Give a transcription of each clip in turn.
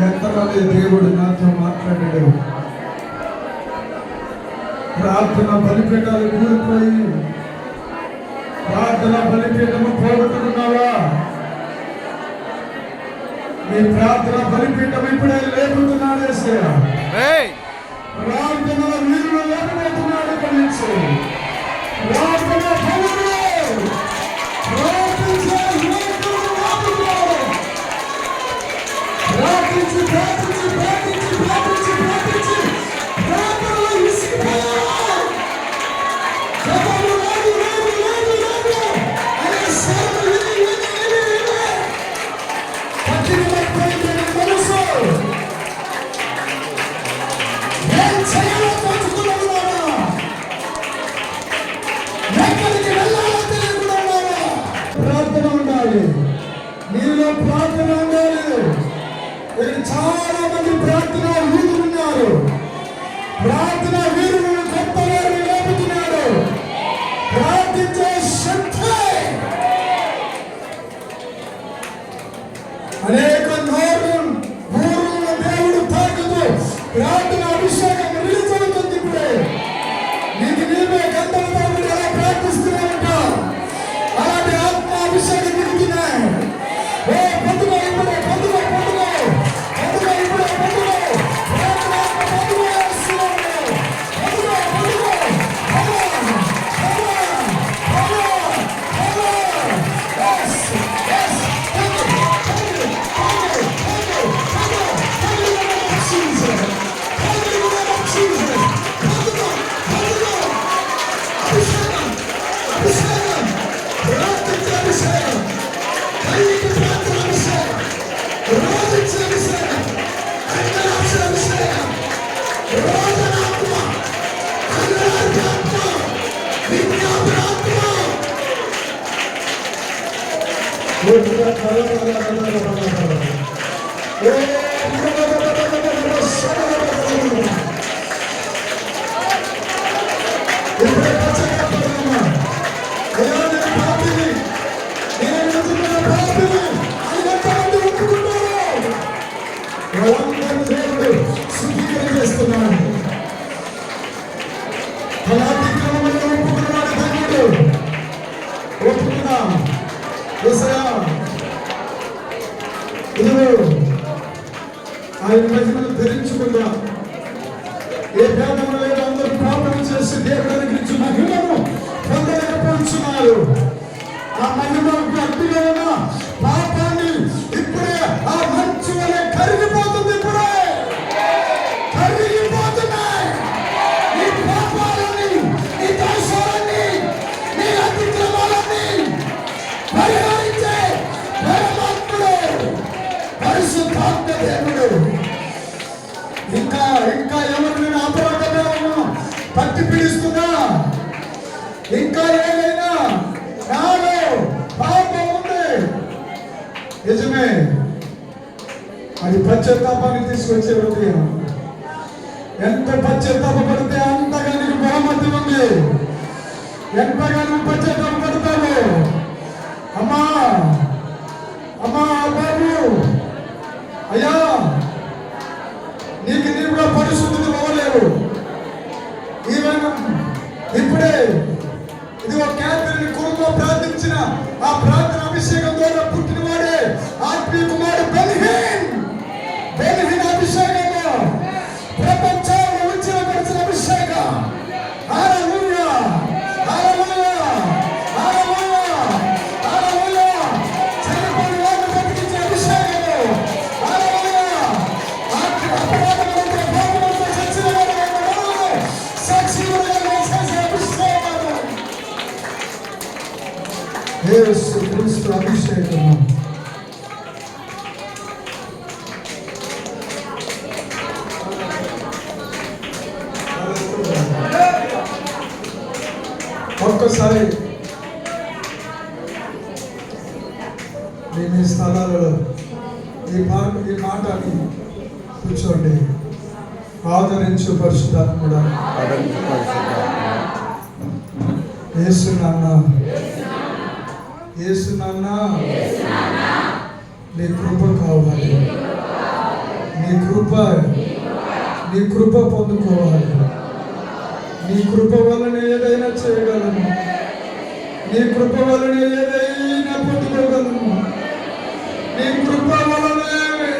ఎంతమంది దేవుడు నాతో మాట్లాడాడు? ప్రార్థన బలిపీఠాలు కూలిపోయి ప్రార్థన బలిపీఠము పోగొట్టుకున్నావా? మీ ప్రార్థన బలిపీఠం ఇప్పుడే లేకుంటున్నాడేసే ప్రార్థన వీరులు లేకపోతున్నాడు ప్రార్థన Thank you. Thank you. పశ్చాత్తాపానికి తీసుకొచ్చేటువంటి ఎంత పశ్చాత్తాపడితే అంతగా నీకు బహుమతి ఉంది. ఎంతగా నువ్వు పశ్చాత్తాపం ఒక్కసారి మీ స్థలాలలో ఈ మాట ఈ మాటని కూర్చోండి. ఆదరించు పరిశుద్ధాత్ముడ. ఏసు నాన్న. ఏసు నీ కృప కావాలి. నీ కృప నీ కృప పొందుకోవాలి. నీ కృప వలన ఏదైనా చేయగలను నీ కృప వలన ఏదైనా పొందుకోగలను నీ కృప వలనే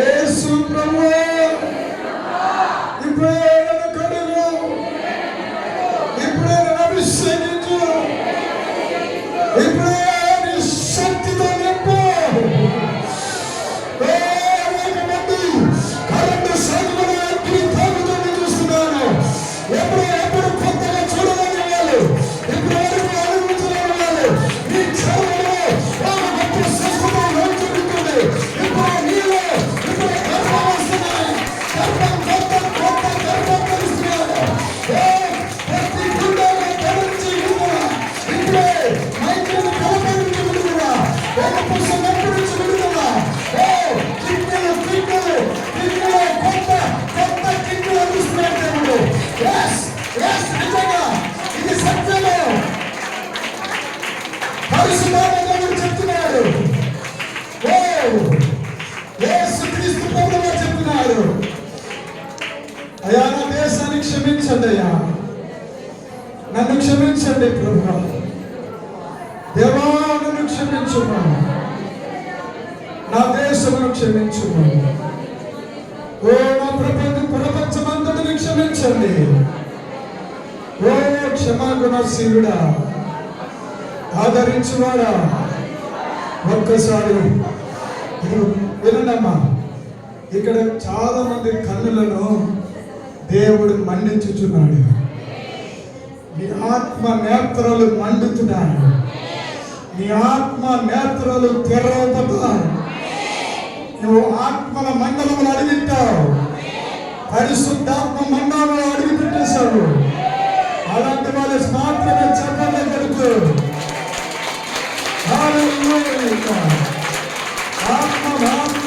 ఏ సూత్రమో చెప్తున్నాడు అయ్యా నా దేశాన్ని క్షమించండి అయ్యా. నన్ను క్షమించండి ప్రభు దేవా నన్ను క్షమించుమా. నా దేశమును క్షమించుమా. ఓ నా ప్రపంచ ప్రపంచమంతటిని క్షమించండి. ఓ క్షమాగుణశీలుడా ఆదరించువాడా. ఒక్కసారి ఇది వినండమ్మా. ఇక్కడ చాలా మంది కన్నులను దేవుడు మండించుచున్నాడు మీ ఆత్మ నేత్రాలు మండుతున్నాడు నీ ఆత్మ నేత్రాలు తెరవబడ్డాయి. నువ్వు ఆత్మల మండలములు అడిగిట్టావు. పరిశుద్ధాత్మ మండలంలో అడిగి పెట్టేశావు అలాంటి వాళ్ళు మాత్రమే చెప్పలే కొడుకు ఆత్మ ఆత్మ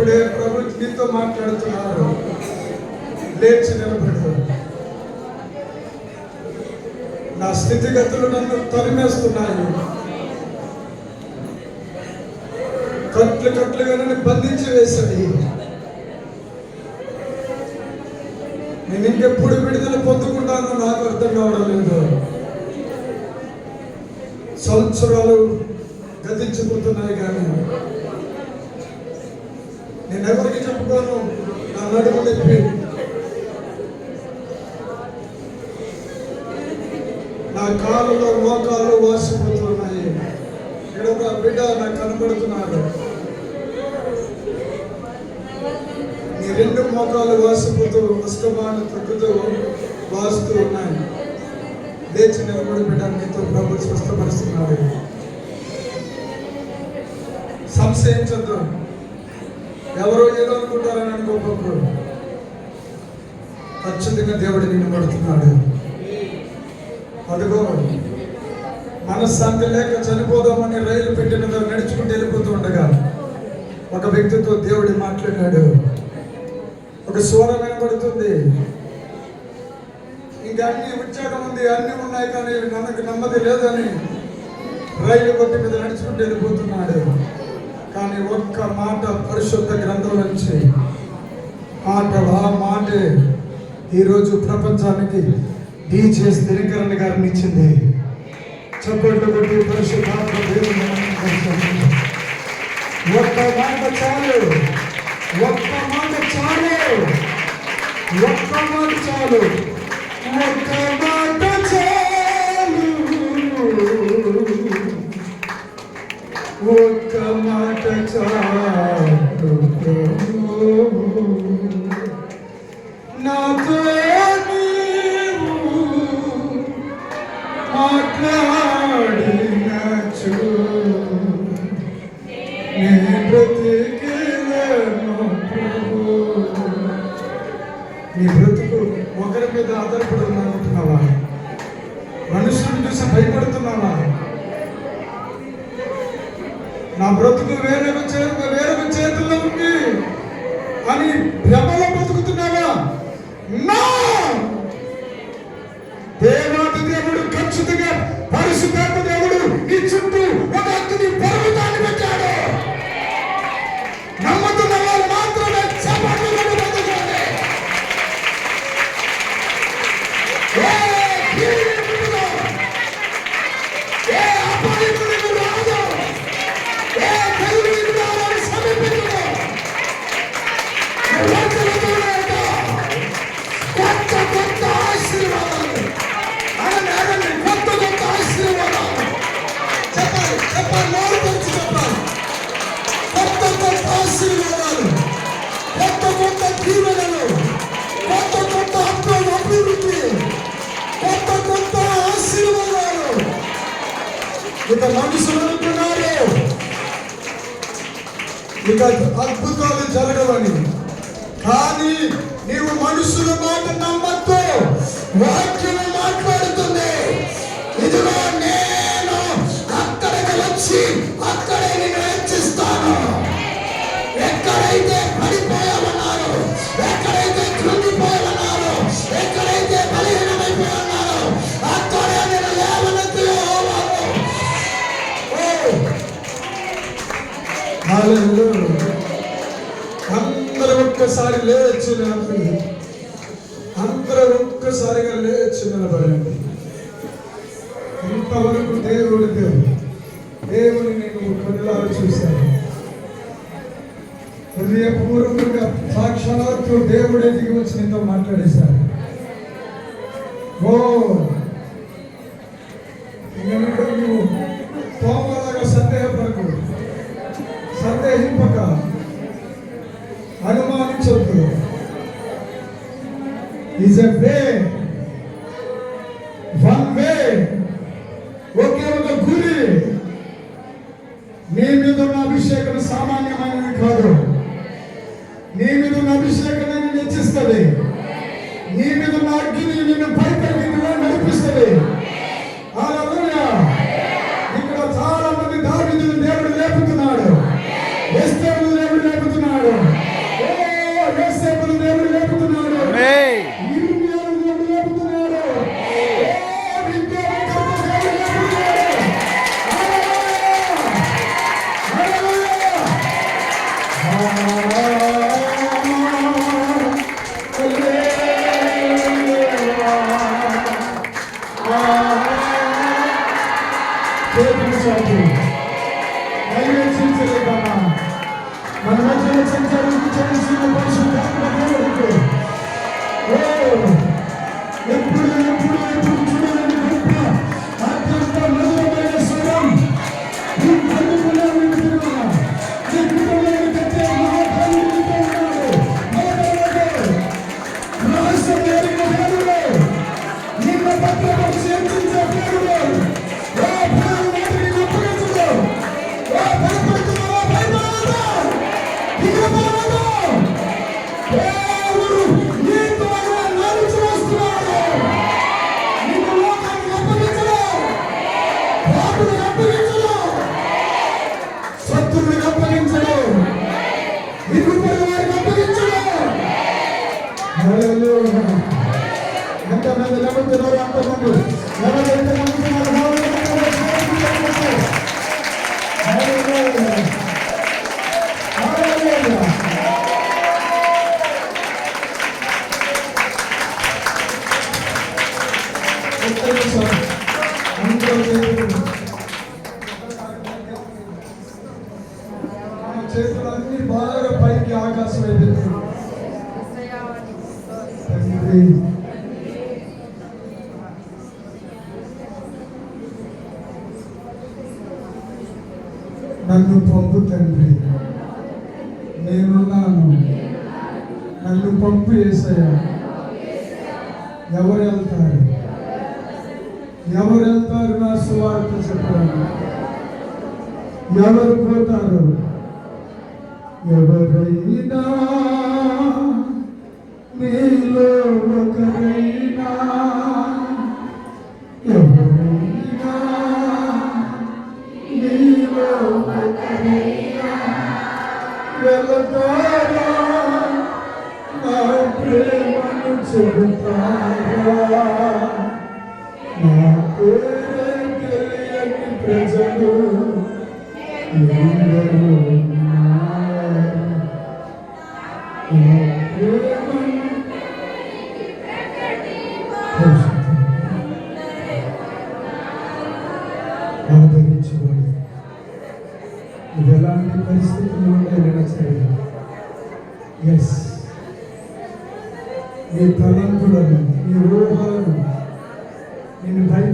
ఇప్పుడే ప్రభు నీతో మాట్లాడుతున్నారు. లేచి నిలబడు నా స్థితిగతులు నన్ను తరిమేస్తున్నాయి. కట్లు కట్లుగా నన్ను బంధించి వేశాయి నేను ఇంకెప్పుడు విడుదల పొందుకుంటానో నాకు అర్థం కావడం లేదు. సంవత్సరాలు గతించిపోతున్నాయి కానీ నేను ఎవరికి చెప్పుకోను నా నడుము నొప్పి నా కాళ్ళలో మోకాళ్ళు వాసిపోతున్నాయి. ఇక్కడ ఒక బిడ్డ నాకు కనబడుతున్నాడు. నీ రెండు మోకాలు వాసిపోతూ అస్తమాను తగ్గుతూ వాస్తూ ఉన్నాయి. లేచి నిలబడి బిడ్డ నీతో ప్రభు స్వస్థపరుస్తున్నాడు. సంశయించద్దు. ఎవరో ఏదో అనుకుంటారని అనుకోకూడదు. ఖచ్చితంగా దేవుడు నిన్ను పడుతున్నాడు. అదిగో మనశ్శాంతి లేక చనిపోదామని రైలు పెట్టిన మీద నడుచుకుంటూ వెళ్ళిపోతూ ఉండగా ఒక వ్యక్తితో దేవుడు మాట్లాడాడు. ఒక స్వరం వినబడుతుంది. ఇంకా అన్ని ఉద్యోగం ఉంది అన్ని ఉన్నాయి కానీ మనకు నెమ్మది లేదని రైలు కొట్టి మీద నడుచుకుంటూ వెళ్ళిపోతున్నాడు. కానీ ఒక్క మాట పరిశుద్ధ గ్రంథం నుంచి. మాట ఆ మాటే. ఈరోజు ప్రపంచానికి డీజే స్థిరీకరణ గారిని ఇచ్చింది. చప్పట్లు కొట్టి పరిశుద్ధాత్మ దేవుని ఒక్క మాట చాలు. ఒక్క మాట చాలు. ఒక్క మాట చాలు. నా బ్రతుకు వేరే వేరే చేతుల్లో ఉంది. అని వాక్యము మాట్లాడుతుంది. ఇదిగో నేను అక్కడికి వచ్చి అక్కడే నేను హెచ్చిస్తాను ఎక్కడైతే పడిపోయామన్నారు ఎక్కడైతే కృంగిపోయామన్నారు ఎక్కడైతే బలహీనమైపోయామన్నారు అక్కడే నేను లేవనెత్తి అందరూ ఒక్కసారి లేచి నాకు చిన్న ఇంతవరకు దేవుడు దేవుడు దేవుని నేను కొన్నిలా చూశాను. హృదయపూర్వకంగా సాక్షాత్తు దేవుడే దిగి వచ్చి నీతో మాట్లాడేశారు ఓ! నువ్వు తోమలాగా సందేహపడకు. సందేహింపక. అనుమానించొద్దు. ఈజ్ ఎ వే అభిషేకం సామాన్యమైనది కాదు. నీ మీద ఉన్న అభిషేకం నేను నేర్చిస్తుంది నీ మీద మార్గిని అగ్ని నిన్ను పైకి నడిపిస్తుంది. Thank you. పంపు తండ్రి. నేనున్నాను. నన్ను పంపు వేసాయా ఎవరు వెళ్తారు? ఎవరు వెళ్తారు నా సువార్త చెప్పడానికి? ఎవరు పోతారు? ఎవరైనా మీలో ఒకరైనా adora, não prema no teu pai. Não prema que ele é que prende a luz, e.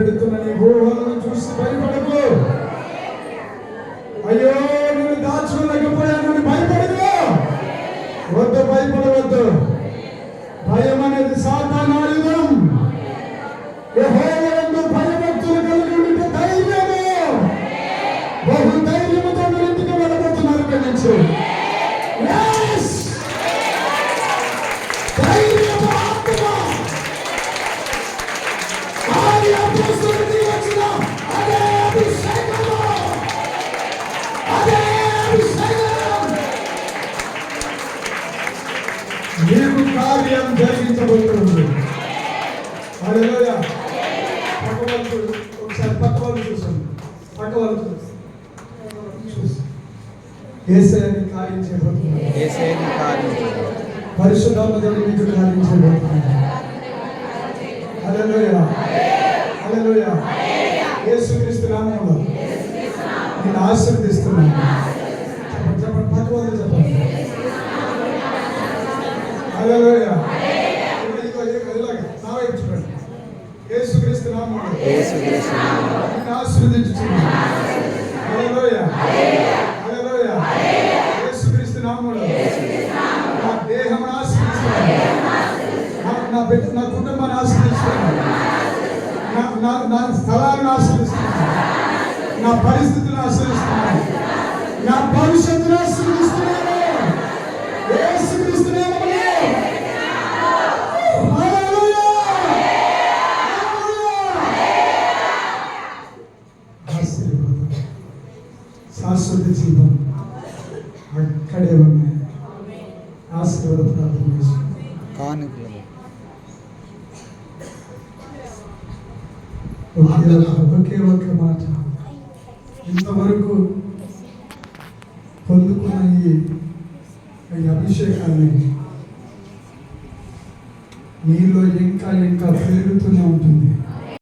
Pedro Tuna Negro. ఏసైని కార్యం చేయబోతున్నాను ఏసైని కార్యం పరిశుద్ధాత్మ దేవుడు మీకు కార్యం చేయబోతున్నాను హల్లెలూయా. హల్లెలూయా. యేసుక్రీస్తు నామములో నేను ఆశీర్వదిస్తున్నాను చెప్పండి చెప్పండి పక్కవాళ్ళు చెప్పండి. హల్లెలూయా. యేసుక్రీస్తు నామములో యేసుక్రీస్తు నామములో నేను ఆశీర్వదిస్తున్నాను హల్లెలూయా. ఆశ్రయిస్తున్నాను నా నా స్థలాన్ని ఆశ్రయిస్తున్నాను. నా పరిస్థితిని ఆశ్రయిస్తున్నాను. నా భవిష్యత్తును ఆశ్రయిస్తున్నాను. ఏసుక్రీస్తున్నాను